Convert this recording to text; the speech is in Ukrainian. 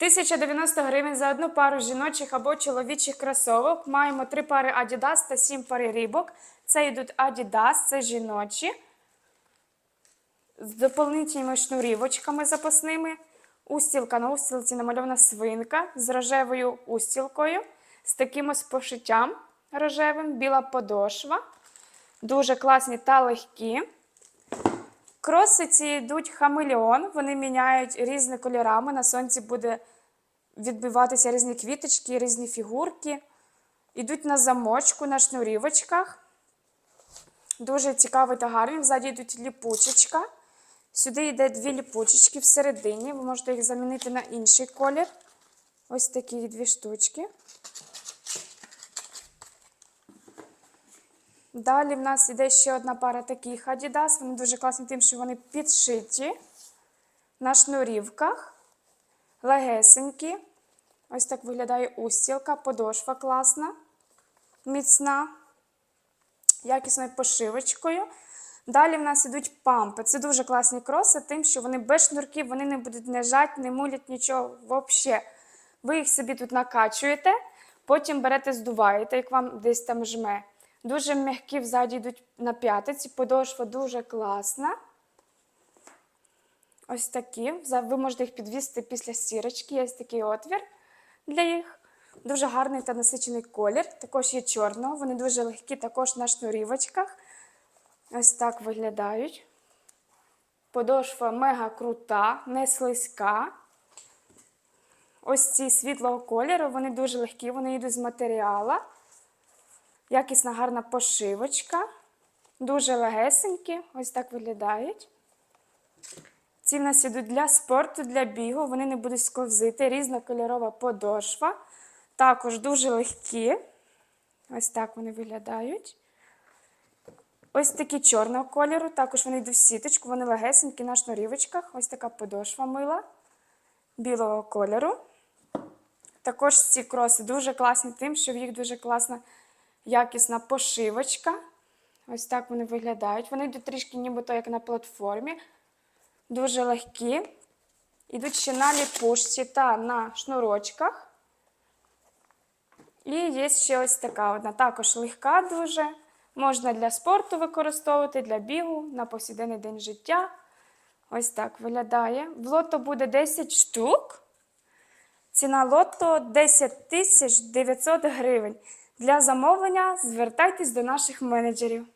1090 гривень за одну пару жіночих або чоловічих кросовок. Маємо три пари Adidas та сім пари рібок. Це йдуть Adidas, це жіночі. З доповнительними шнурівочками запасними. Устілка на устілці намальована свинка з рожевою устілкою, з таким ось пошиттям рожевим, біла подошва. Дуже класні та легкі. Кроси ці йдуть хамелеон, вони міняють різні кольорами. На сонці буде відбиватися різні квіточки, різні фігурки. Йдуть на замочку, на шнурівочках. Дуже цікаві та гарні. Взаді йдуть ліпучечка. Сюди йде дві ліпучечки всередині. Ви можете їх замінити на інший колір. Ось такі дві штучки. Далі в нас йде ще одна пара таких Adidas. Вони дуже класні тим, що вони підшиті на шнурівках, легесенькі. Ось так виглядає устілка, подошва класна, міцна, якісною пошивочкою. Далі в нас ідуть пампи. Це дуже класні кроси, тим, що вони без шнурків, вони не будуть не жать, не мулять нічого взагалі. Ви їх собі тут накачуєте, потім берете, здуваєте, як вам десь там жме. Дуже м'які взаді йдуть на п'ятиці, подошва дуже класна. Ось такі. Ви можете їх підвісити після сірочки. Є такий отвір для їх. Дуже гарний та насичений колір. Також є чорного. Вони дуже легкі, також на шнурівочках. Ось так виглядають. Подошва мега крута, не слизька. Ось ці світлого кольору, вони дуже легкі, вони йдуть з матеріала. Якісна гарна пошивочка. Дуже легесенькі, ось так виглядають. Ці в нас ідуть для спорту, для бігу, вони не будуть сковзити. Різнокольорова подошва. Також дуже легкі. Ось так вони виглядають. Ось такі чорного кольору. Також вони йдуть в сіточку, вони легесенькі на шнурівочках. Ось така подошва мила білого кольору. Також ці кроси дуже класні тим, що в їх дуже класна якісна пошивочка. Ось так вони виглядають. Вони йдуть трішки нібито як на платформі. Дуже легкі. Йдуть ще на ліпушці та на шнурочках. І є ще ось така одна. Також легка дуже. Можна для спорту використовувати, для бігу, на повсякденний день життя. Ось так виглядає. В лото буде 10 штук. Ціна лото 10 тисяч 900 гривень. Для замовлення звертайтесь до наших менеджерів.